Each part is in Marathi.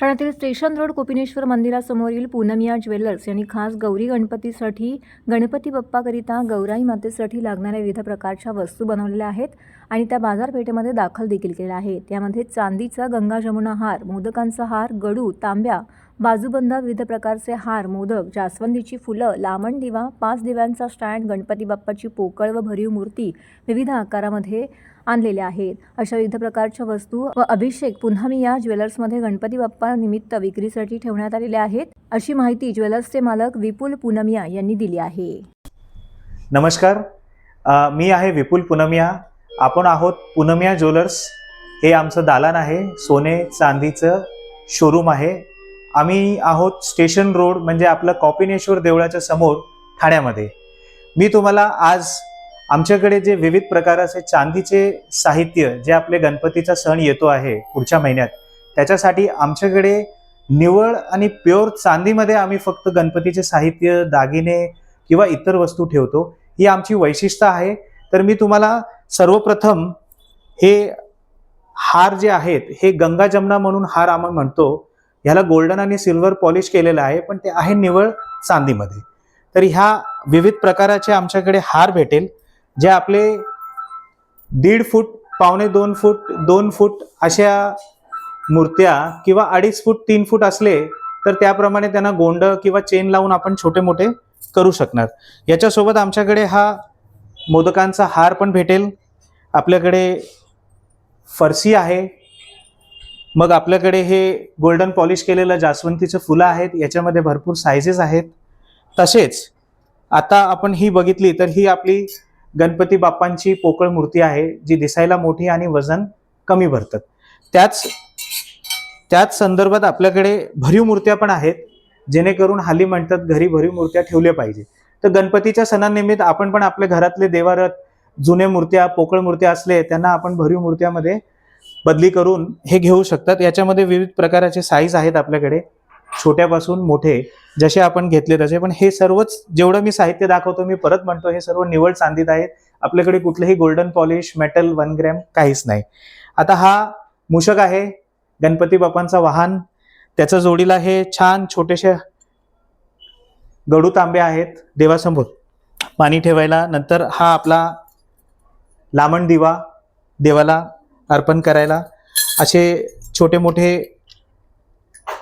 ठाण्यातील स्टेशन रोड कोपिनेश्वर मंदिरासमोरील पूनमिया ज्वेलर्स यांनी खास गौरी गणपतीसाठी गणपती बाप्पाकरिता गौराई मातेसाठी लागणाऱ्या विविध प्रकारच्या वस्तू बनवलेल्या आहेत आणि त्या बाजारपेठेमध्ये दाखल देखील केल्या आहेत. त्यामध्ये चांदीचा गंगा जमुना हार मोदकांचा हार गडू तांब्या बाजूबंद विविध प्रकारचे हार मोदक जास्वंदीची फुलं लामण दिवा पाच दिव्यांचा स्टँड गणपती बाप्पाची पोकळ व भरीव मूर्ती विविध आकारामध्ये आणलेल्या आहेत. अशा विविध प्रकारच्या वस्तू व अभिषेक पुन्हा मी या ज्वेलर्समध्ये गणपती बाप्पा निमित्त विक्रीसाठी ठेवण्यात आलेल्या आहेत. अशी माहिती ज्वेलर्सचे मालक विपुल पुनमिया यांनी दिली आहे. नमस्कार. मी आहे विपुल पुनमिया. आपण आहोत पुनमिया ज्वेलर्स. हे आमचं दालन आहे. सोने चांदीचं शोरूम आहे. आम्ही आहोत स्टेशन रोड म्हणजे आपलं कॉपिनेश्वर देवळाच्या समोर ठाण्यामध्ये. मी तुम्हाला आज आमच्याकडे जे विविध प्रकाराचे चांदीचे साहित्य जे आपले गणपतीचा सण येतो आहे पुढच्या महिन्यात त्याच्यासाठी आमच्याकडे निवळ आणि प्युअर चांदीमध्ये आम्ही फक्त गणपतीचे साहित्य दागिने किंवा इतर वस्तू ठेवतो ही आमची वैशिष्ट्य आहे. तर मी तुम्हाला सर्वप्रथम हे हार जे आहेत हे गंगा जमना म्हणून हार आम्ही म्हणतो ह्याला गोल्डन आणि सिल्वर पॉलिश केलेलं आहे पण ते आहे निवळ चांदीमध्ये. तर ह्या विविध प्रकाराचे आमच्याकडे हार भेटेल जे आपले दीड फूट पावणे दोन फूट दोन फूट अशा मूर्त्या किंवा अडीच फूट तीन फूट असले तर त्याप्रमाणे त्यांना गोंड किंवा चेन लावून आपण छोटे मोठे करू शकणार. याच्यासोबत आमच्याकडे हा मोदकांचा हार पण भेटेल. आपल्याकडे फरसी आहे मग आपल्याकडे हे गोल्डन पॉलिश केलेलं जास्वंतीचं फुलं आहेत याच्यामध्ये भरपूर सायझेस आहेत. तसेच आता आपण ही बघितली तर ही आपली गणपती बाप्पांची पोकळ मूर्ती आहे जी दिसायला मोठी आणि वजन कमी भरतात. त्याच त्याच संदर्भात आपल्याकडे भरीव मूर्त्या पण आहेत जेणेकरून हल्ली म्हणतात घरी भरीव मूर्त्या ठेवल्या पाहिजे. तर गणपतीच्या सणानिमित्त आपण पण आपल्या घरातले देवारत जुने मूर्त्या पोकळ मूर्त्या असले त्यांना आपण भरीव मूर्त्यामध्ये बदली करून हे घेऊ शकतात. याच्यामध्ये विविध प्रकाराचे साईज आहेत आपल्याकडे. छोट्यापासून मोठे जसे आपण घेतले तसे. पण हे सर्वच जेवढं मी साहित्य दाखवतो मी परत म्हणतो हे सर्व निवड चांदीत आहेत. आपल्याकडे कुठलंही golden polish metal one gram काहीच नाही. आता हा मूषक आहे गणपती बाप्पांचा वाहन. त्याच्या जोडीला हे छान छोटेसे गडू तांबे आहेत. देवासमोर पाणी ठेवायला. नंतर हा आपला लामण दिवा देवाला अर्पण करायला. असे छोटे मोठे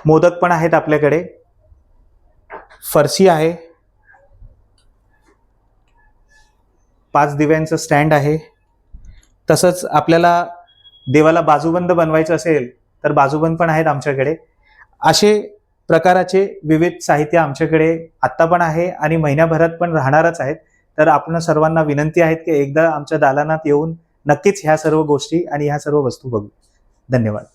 मोदक पण आहेत आपल्याकडे. फरशी आहे. पाच दिव्यांचं स्टँड आहे. तसंच आपल्याला देवाला बाजूबंद बनवायचं असेल तर बाजूबंद पण आहेत आमच्याकडे. असे प्रकाराचे विविध साहित्य आमच्याकडे आत्ता पण आहे आणि महिन्याभरात पण राहणारच आहेत. तर आपण सर्वांना विनंती आहेत की एकदा आमच्या दालनात येऊन नक्कीच ह्या सर्व गोष्टी आणि ह्या सर्व वस्तू बघू. धन्यवाद.